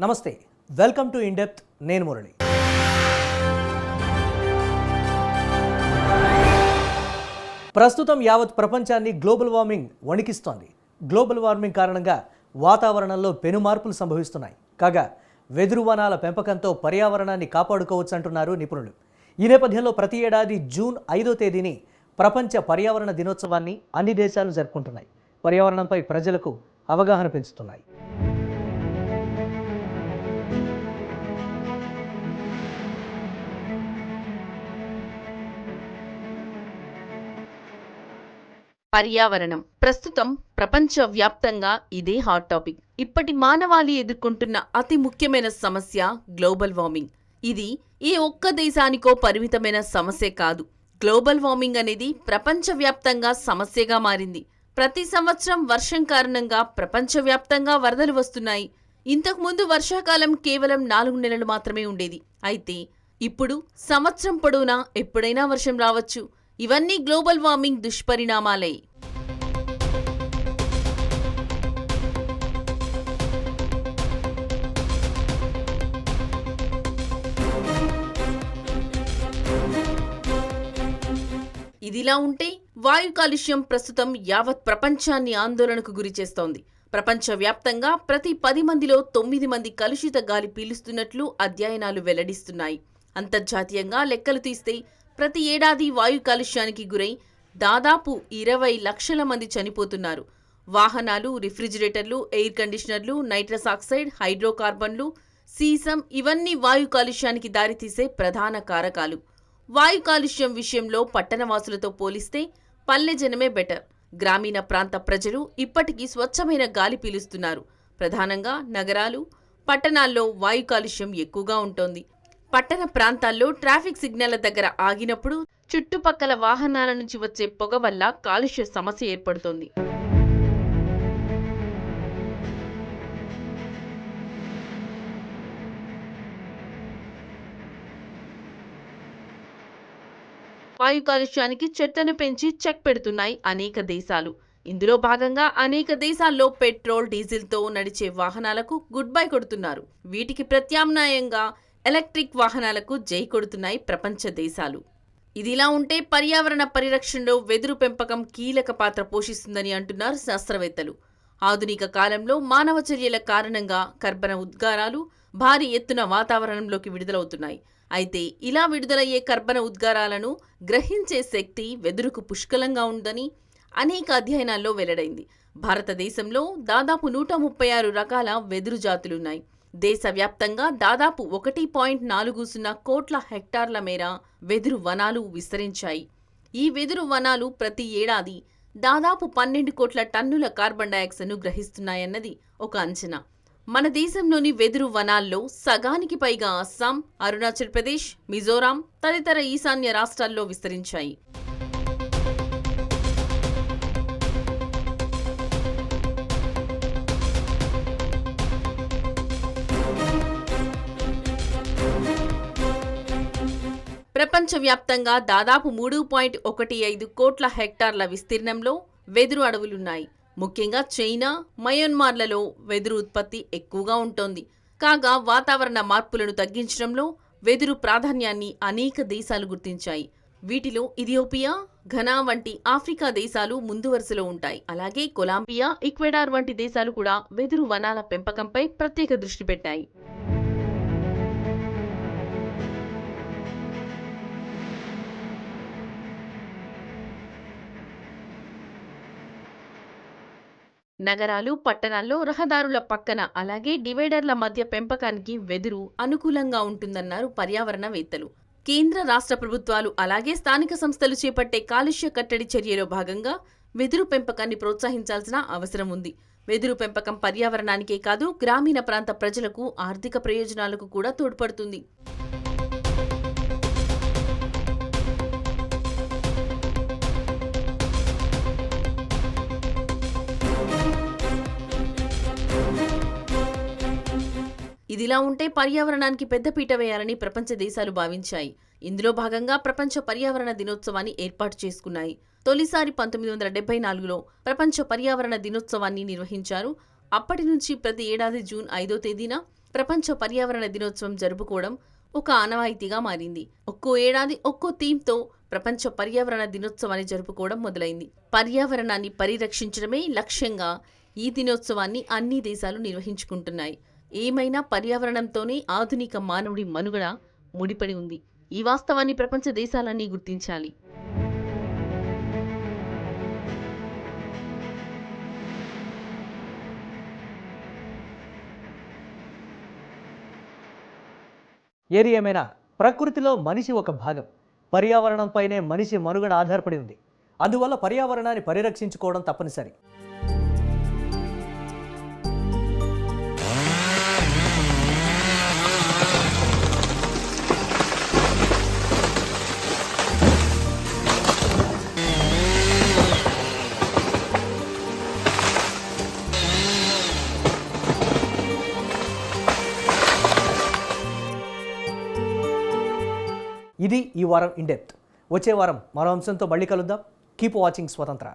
నమస్తే welcome to in-depth నేను మురళి. ప్రస్తుతం యావత్ ప్రపంచాన్ని గ్లోబల్ వార్మింగ్ వణికిస్తోంది. గ్లోబల్ వార్మింగ్ కారణంగా వాతావరణంలో పెను మార్పులు సంభవిస్తున్నాయి. కాగా వెదురు వనాల పెంపకంతో పర్యావరణాన్ని కాపాడుకోవచ్చు అంటున్నారు నిపుణులు. ఈ నేపథ్యంలో ప్రతి ఏడాది జూన్ ఐదో తేదీని ప్రపంచ పర్యావరణ దినోత్సవాన్ని అన్ని దేశాలు జరుపుకుంటున్నాయి. పర్యావరణంపై ప్రజలకు అవగాహన పెంచుతున్నాయి. పర్యావరణం. ప్రస్తుతం ప్రపంచ వ్యాప్తంగా ఇదే హాట్ టాపిక్ ఇప్పటి మానవాళి ఎదుర్కొంటున్న అతి ముఖ్యమైన సమస్య గ్లోబల్ వార్మింగ్ ఇది ఏ ఒక్క దేశానికో పరిమితమైన సమస్య కాదు. గ్లోబల్ వార్మింగ్ అనేది ప్రపంచవ్యాప్తంగా సమస్యగా మారింది. ప్రతి సంవత్సరం వర్షం కారణంగా ప్రపంచవ్యాప్తంగా వరదలు వస్తున్నాయి. ఇంతకుముందు వర్షాకాలం కేవలం నాలుగు నెలలు మాత్రమే ఉండేది. అయితే ఇప్పుడు సంవత్సరం పొడవునా ఎప్పుడైనా వర్షం రావచ్చు. ఇవన్నీ గ్లోబల్ వార్మింగ్ దుష్పరిణామాలే. ఇదిలా ఉంటే వాయు కాలుష్యం ప్రస్తుతం యావత్ ప్రపంచాన్ని ఆందోళనకు గురిచేస్తోంది ప్రపంచవ్యాప్తంగా ప్రతి పది మందిలో తొమ్మిది మంది కలుషిత గాలి పీలుస్తున్నట్లు అధ్యయనాలు వెల్లడిస్తున్నాయి. అంతర్జాతీయంగా లెక్కలు తీస్తే ప్రతి ఏడాది వాయు కాలుష్యానికి గురై దాదాపు ఇరవై లక్షల మంది చనిపోతున్నారు. వాహనాలు రిఫ్రిజిరేటర్లు ఎయిర్ కండిషనర్లు నైట్రస్ ఆక్సైడ్ హైడ్రోకార్బన్లు సీసం ఇవన్నీ వాయు కాలుష్యానికి దారితీసే ప్రధాన కారకాలు. వాయు కాలుష్యం విషయంలో పట్టణవాసులతో పోలిస్తే పల్లె జనమే బెటర్. గ్రామీణ ప్రాంత ప్రజలు ఇప్పటికీ స్వచ్ఛమైన గాలి పీలుస్తున్నారు. ప్రధానంగా నగరాలు పట్టణాల్లో వాయు కాలుష్యం ఎక్కువగా ఉంటోంది. పట్టణ ప్రాంతాల్లో ట్రాఫిక్ సిగ్నళ్ళ దగ్గర ఆగినప్పుడు చుట్టుపక్కల వాహనాల నుంచి వచ్చే పొగ వల్ల కాలుష్య సమస్య ఏర్పడుతోంది. వాయు కాలుష్యానికి చెట్లను పెంచి చెక్ పెడుతున్నాయి అనేక దేశాలు. ఇందులో భాగంగా అనేక దేశాల్లో పెట్రోల్ డీజిల్తో నడిచే వాహనాలకు గుడ్ బై కొడుతున్నారు. వీటికి ప్రత్యామ్నాయంగా ఎలక్ట్రిక్ వాహనాలకు జై కొడుతున్నాయి ప్రపంచ దేశాలు. ఇదిలా ఉంటే పర్యావరణ పరిరక్షణలో వెదురు పెంపకం కీలక పాత్ర పోషిస్తుందని అంటున్నారు శాస్త్రవేత్తలు. ఆధునిక కాలంలో మానవ చర్యల కారణంగా కర్బన ఉద్గారాలు భారీ ఎత్తున వాతావరణంలోకి విడుదలవుతున్నాయి. అయితే ఇలా విడుదలయ్యే కర్బన ఉద్గారాలను గ్రహించే శక్తి వెదురుకు పుష్కలంగా ఉందని అనేక అధ్యయనాల్లో వెల్లడైంది. భారతదేశంలో దాదాపు నూట ముప్పై ఆరు రకాల వెదురు జాతులున్నాయి. దేశవ్యాప్తంగా దాదాపు ఒకటి పాయింట్ నాలుగు సున్నా కోట్ల హెక్టార్ల మేర వెదురు వనాలు విస్తరించాయి. ఈ వెదురు వనాలు ప్రతి ఏడాది దాదాపు పన్నెండు కోట్ల టన్నుల కార్బన్ డయాక్సైడ్ను గ్రహిస్తున్నాయన్నది ఒక అంచనా. మన దేశంలోని వెదురు వనాల్లో సగానికి పైగా అస్సాం అరుణాచల్ ప్రదేశ్ మిజోరాం తదితర ఈశాన్య రాష్ట్రాల్లో విస్తరించాయి. ప్రపంచవ్యాప్తంగా దాదాపు మూడు పాయింట్ ఒకటి ఐదు కోట్ల హెక్టార్ల విస్తీర్ణంలో వెదురు అడవులున్నాయి. ముఖ్యంగా చైనా మయన్మార్లలో వెదురు ఉత్పత్తి ఎక్కువగా ఉంటోంది. కాగా వాతావరణ మార్పులను తగ్గించడంలో వెదురు ప్రాధాన్యాన్ని అనేక దేశాలు గుర్తించాయి. వీటిలో ఇథియోపియా ఘనా వంటి ఆఫ్రికా దేశాలు ముందు వరుసలో ఉంటాయి. అలాగే కొలంబియా ఈక్వెడార్ వంటి దేశాలు కూడా వెదురు వనాల పెంపకంపై ప్రత్యేక దృష్టి పెట్టాయి. నగరాలు పట్టణాల్లో రహదారుల పక్కన అలాగే డివైడర్ల మధ్య పెంపకానికి వెదురు అనుకూలంగా ఉంటుందన్నారు పర్యావరణవేత్తలు. కేంద్ర రాష్ట్ర ప్రభుత్వాలు అలాగే స్థానిక సంస్థలు చేపట్టే కాలుష్య కట్టడి చర్యలో భాగంగా వెదురు పెంపకాన్ని ప్రోత్సహించాల్సిన అవసరం ఉంది. వెదురు పెంపకం పర్యావరణానికే కాదు గ్రామీణ ప్రాంత ప్రజలకు ఆర్థిక ప్రయోజనాలకు కూడా తోడ్పడుతుంది. ఇదిలా ఉంటే పర్యావరణానికి పెద్దపీట వేయాలని ప్రపంచ దేశాలు భావించాయి. ఇందులో భాగంగా ప్రపంచ పర్యావరణ దినోత్సవాన్ని ఏర్పాటు చేసుకున్నాయి. తొలిసారి పంతొమ్మిది వందల డెబ్బై నాలుగులో ప్రపంచ పర్యావరణ దినోత్సవాన్ని నిర్వహించారు. అప్పటి నుంచి ప్రతి ఏడాది జూన్ ఐదో తేదీన ప్రపంచ పర్యావరణ దినోత్సవం జరుపుకోవడం ఒక ఆనవాయితీగా మారింది. ఒక్కో ఏడాది ఒక్కో థీమ్తో ప్రపంచ పర్యావరణ దినోత్సవాన్ని జరుపుకోవడం మొదలైంది. పర్యావరణాన్ని పరిరక్షించడమే లక్ష్యంగా ఈ దినోత్సవాన్ని అన్ని దేశాలు నిర్వహించుకుంటున్నాయి. ఏమైనా పర్యావరణంతోనే ఆధునిక మానవుడి మనుగడ ముడిపడి ఉంది. ఈ వాస్తవాన్ని ప్రపంచ దేశాలన్నీ గుర్తించాలి. ఏది ఏమైనా ప్రకృతిలో మనిషి ఒక భాగం. పర్యావరణంపైనే మనిషి మనుగడ ఆధారపడి ఉంది. అందువల్ల పర్యావరణాన్ని పరిరక్షించుకోవడం తప్పనిసరి. ఇది ఈ వారం ఇన్ డెప్త్. వచ్చే వారం మరో అంశంతో మళ్ళీ కలుద్దాం. కీప్ వాచింగ్ స్వతంత్ర.